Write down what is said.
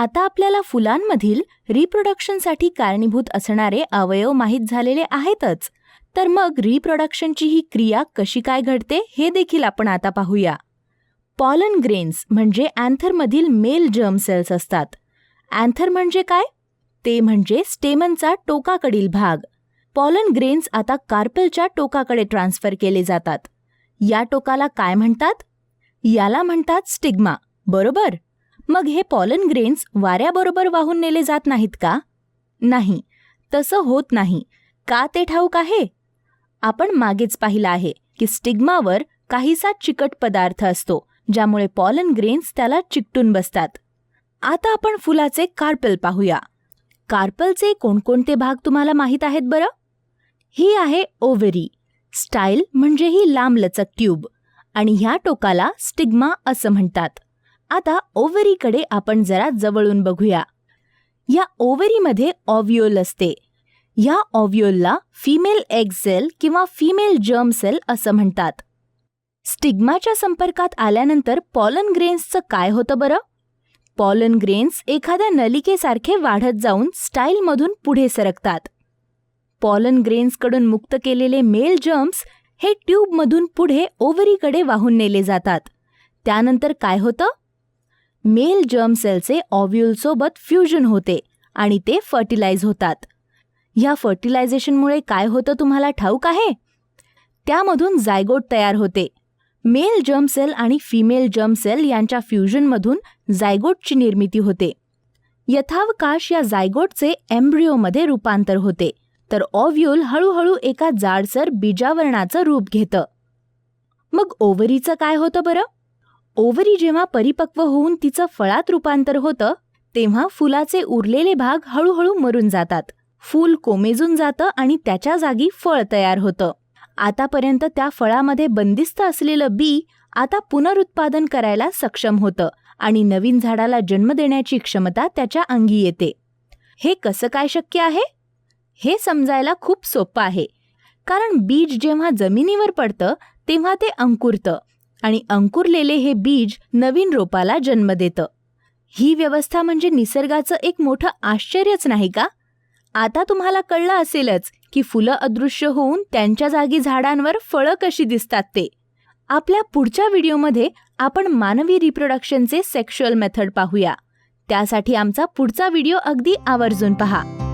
आता आपल्याला फुलांमधील रिप्रोडक्शनसाठी कारणीभूत असणारे अवयव माहीत झालेले आहेतच. तर मग रिप्रोडक्शनची ही क्रिया कशी काय घडते हे देखील आपण आता पाहूया. पॉलन ग्रेन्स म्हणजे अँथरमधील मेल जर्म सेल्स असतात. अँथर म्हणजे काय? ते म्हणजे स्टेमनचा टोकाकडील भाग. पॉलन ग्रेन्स आता कार्पेलच्या टोकाकडे ट्रान्सफर केले जातात. या टोकाला काय म्हणतात? याला म्हणतात स्टिग्मा बरोबर? मग हे पॉलन ग्रेन्स वाऱ्याबरोबर वाहून नेले जात नाहीत का? नाही तसं होत नाही. का ते ठाऊक आहे? आपण मागेच पाहिलं आहे की स्टिग्मावर काहीसा चिकट पदार्थ असतो ज्यामुळे पॉलन ग्रेन्स त्याला चिकटून बसतात. आता आपण फुलाचे कार्पल पाहूया. कार्पलचे कोणकोणते भाग तुम्हाला माहीत आहेत बरं? ही आहे ओवेरी स्टाईल म्हणजे ही लांबलचक ट्यूब आणि ह्या टोकाला स्टिग्मा असं म्हणतात. आता ओव्हरीकडे आपण जरा जवळून बघूया. या ओव्हरीमध्ये ऑव्हिओल असते. या ऑव्ह्युलला फिमेल एग सेल किंवा फिमेल जर्म सेल असं म्हणतात. स्टिग्माच्या संपर्कात आल्यानंतर पॉलन ग्रेन्सचं काय होतं बरं? पॉलन ग्रेन्स एखाद्या नलिकेसारखे वाढत जाऊन स्टाईलमधून पुढे सरकतात. पॉलन ग्रेन्सकडून मुक्त केलेले मेल जर्म्स हे ट्यूबमधून पुढे ओव्हरीकडे वाहून नेले जातात. त्यानंतर काय होतं? मेल जर्म सेलचे ऑव्ह्युलसोबत फ्युजन होते आणि ते फर्टिलाइज होतात. ह्या फर्टिलायझेशनमुळे काय होतं तुम्हाला ठाऊक आहे? त्यामधून जायगोट तयार होते. मेल जर्म सेल आणि फिमेल जर्म सेल यांच्या फ्युजनमधून जायगोटची निर्मिती होते. यथावकाश या जायगोटचे एम्ब्रिओमध्ये रूपांतर होते तर ऑव्ह्युल हळूहळू एका जाडसर बीजावरणाचं रूप घेतं. मग ओव्हरीचं काय होतं बरं? ओव्हरी जेव्हा परिपक्व होऊन तिचं फळात रूपांतर होतं तेव्हा फुलाचे उरलेले भाग हळूहळू मरून जातात. फूल कोमेजून जातं आणि त्याच्या जागी फळ तयार होतं. आतापर्यंत त्या फळामध्ये बंदिस्त असलेलं बी आता पुनरुत्पादन करायला सक्षम होतं आणि नवीन झाडाला जन्म देण्याची क्षमता त्याच्या अंगी येते. हे कसं काय शक्य आहे? हे समजायला खूप सोपं आहे. कारण बीज जेव्हा जमिनीवर पडतं तेव्हा ते अंकुरतं. आणि अंकुरलेले हे बीज नवीन रोपाला जन्म देतं. ही व्यवस्था म्हणजे निसर्गाचं एक मोठं आश्चर्यच नाही का? आता तुम्हाला कळलं असेलच की फुलं अदृश्य होऊन त्यांच्या जागी झाडांवर फळं कशी दिसतात ते. आपल्या पुढच्या व्हिडिओमध्ये आपण मानवी रिप्रोडक्शनचे सेक्शुअल मेथड पाहूया. त्यासाठी आमचा पुढचा व्हिडिओ अगदी आवर्जून पहा.